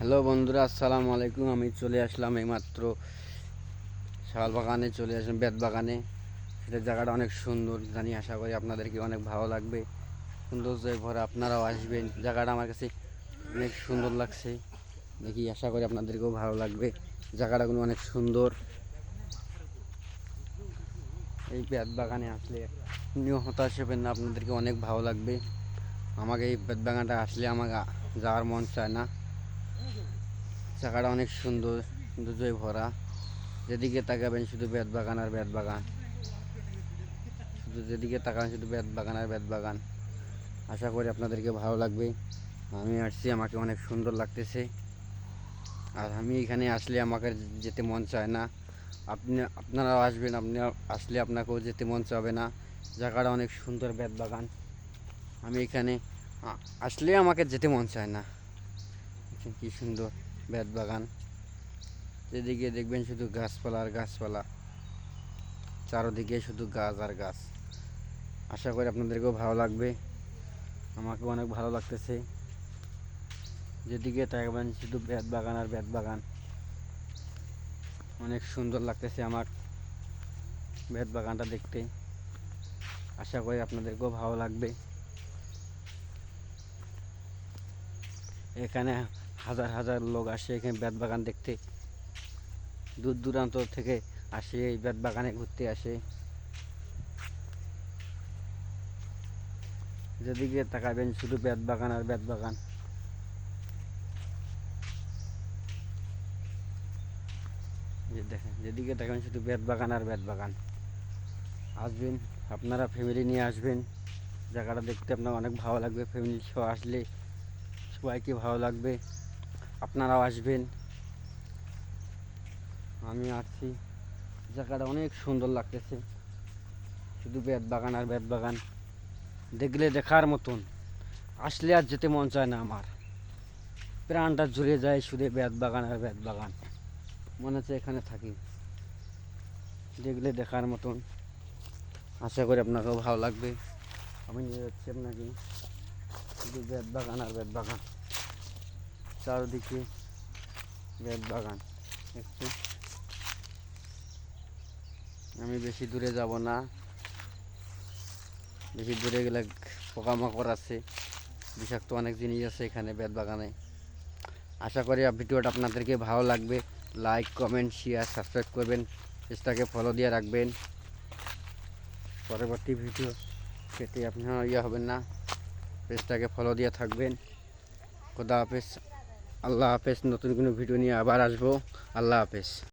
Hello বন্ধুরা, আসসালামু আলাইকুম। আমি চলে আসলাম এইমাত্র শাল বাগানে, চলে আসলাম বেত বাগানে। সেটা জায়গাটা অনেক সুন্দর জানি, আশা করি আপনাদেরকে অনেক ভালো লাগবে। সৌন্দর্যের ভরা আপনারাও আসবেন। জায়গাটা আমার কাছে অনেক সুন্দর লাগছে, দেখি আশা করি আপনাদেরকেও ভালো লাগবে। জায়গাটাগুলো অনেক সুন্দর। এই বেত বাগানে আসলে আপনিও হতাশ হবেন না, আপনাদেরকে অনেক ভালো লাগবে। আমাকে এই বেত বাগানটা আসলে আমাকে যাওয়ার মন চায় না। জায়গাটা অনেক সুন্দর সৌন্দর্যই ভরা। যেদিকে তাকাবেন শুধু বেত বাগান আর বেত বাগান। শুধু যেদিকে তাকাবেন শুধু বেত বাগান আর বেত বাগান। আশা করি আপনাদেরকে ভালো লাগবে। আমি আসছি, আমাকে অনেক সুন্দর লাগতেছে। আর আমি এখানে আসলে আমাকে যেতে মন চায় না। আপনি, আপনারাও আসবেন, আপনি আসলে আপনাকেও যেতে মন চাবে না। জায়গাটা অনেক সুন্দর, বেত বাগান। আমি এখানে আসলে আমাকে যেতে মন চায় না। দেখেন কি সুন্দর বেত বাগান। যেদিকে দেখবেন শুধু গাছপালা আর গাছপালা, চারোদিকে শুধু গাছ আর গাছ। আশা করি আপনাদেরকেও ভালো লাগবে আমাকে অনেক ভালো লাগতেছে। যেদিকে তাকাবেন শুধু বেত বাগান আর বেত বাগান। অনেক সুন্দর লাগতেছে আমার বেত বাগানটা দেখতে। আশা করি আপনাদেরকেও ভালো লাগবে। এখানে হাজার হাজার লোক আসে এখানে বেত বাগান দেখতে। দূর দূরান্ত থেকে আসে, এই বেত বাগানে ঘুরতে আসে। যেদিকে তাকাবেন শুধু বেত বাগান আর বেত বাগান। দেখেন, যেদিকে তাকাবেন শুধু বেত বাগান আর বেত বাগান। আসবেন, আপনারা ফ্যামিলি নিয়ে আসবেন। জায়গাটা দেখতে আপনার অনেক ভালো লাগবে ফ্যামিলি সহ আসলে সবাইকে ভালো লাগবে। আপনারাও আসবেন। আমি আসছি। জায়গাটা অনেক সুন্দর লাগতেছে। শুধু বেত বাগান আর বেত বাগান। দেখলে দেখার মতন। আসলে আর যেতে মন চায় না আমার। প্রাণটা জুড়ে যায় শুধু বেত বাগান আর বেত বাগান। মনে হচ্ছে এখানে থাকি। দেখলে দেখার মতন। আশা করি আপনাকেও ভালো লাগবে। আমি নিয়ে যাচ্ছি আপনাকে। শুধু বেত বাগান আর বেত বাগান। চারদিকে বেত বাগান একটু আমি বেশি দূরে যাব না। বেশি দূরে গেলে পোকামাকড় আছে, বিষাক্ত অনেক জিনিস আছে এখানে বেত বাগানে। আশা করি আপ- ভিডিওটা আপনাদেরকে ভালো লাগবে। লাইক কমেন্ট শেয়ার সাবস্ক্রাইব করবেন। পেজটাকে ফলো দিয়ে রাখবেন। পরবর্তী ভিডিও পেতে আপনারা ইয়ে হবেন না। পেজটাকে ফলো দিয়ে থাকবেন। খোদা হাফেজ। আল্লাহ হাফেজ নতুন কোনো ভিডিও নিয়ে আবার আসব। আল্লাহ হাফেজ।